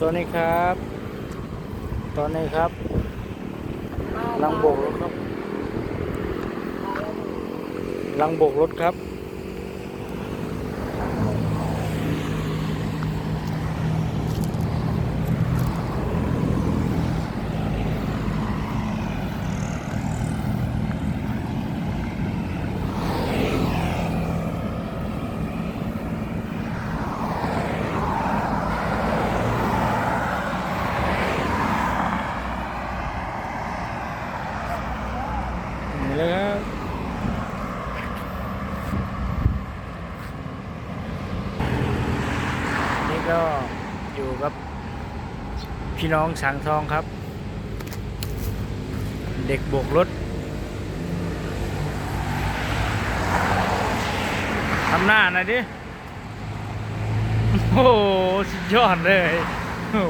ตัวนี้ครับ ตอนนี้ครับลังโบกรถครับลังโบกรถครับ ก็อยู่กับพี่น้องสังทองครับ เด็กบวกรถทำหน้าหน่อยดิ โอ้โหสุดยอดเลยโอ้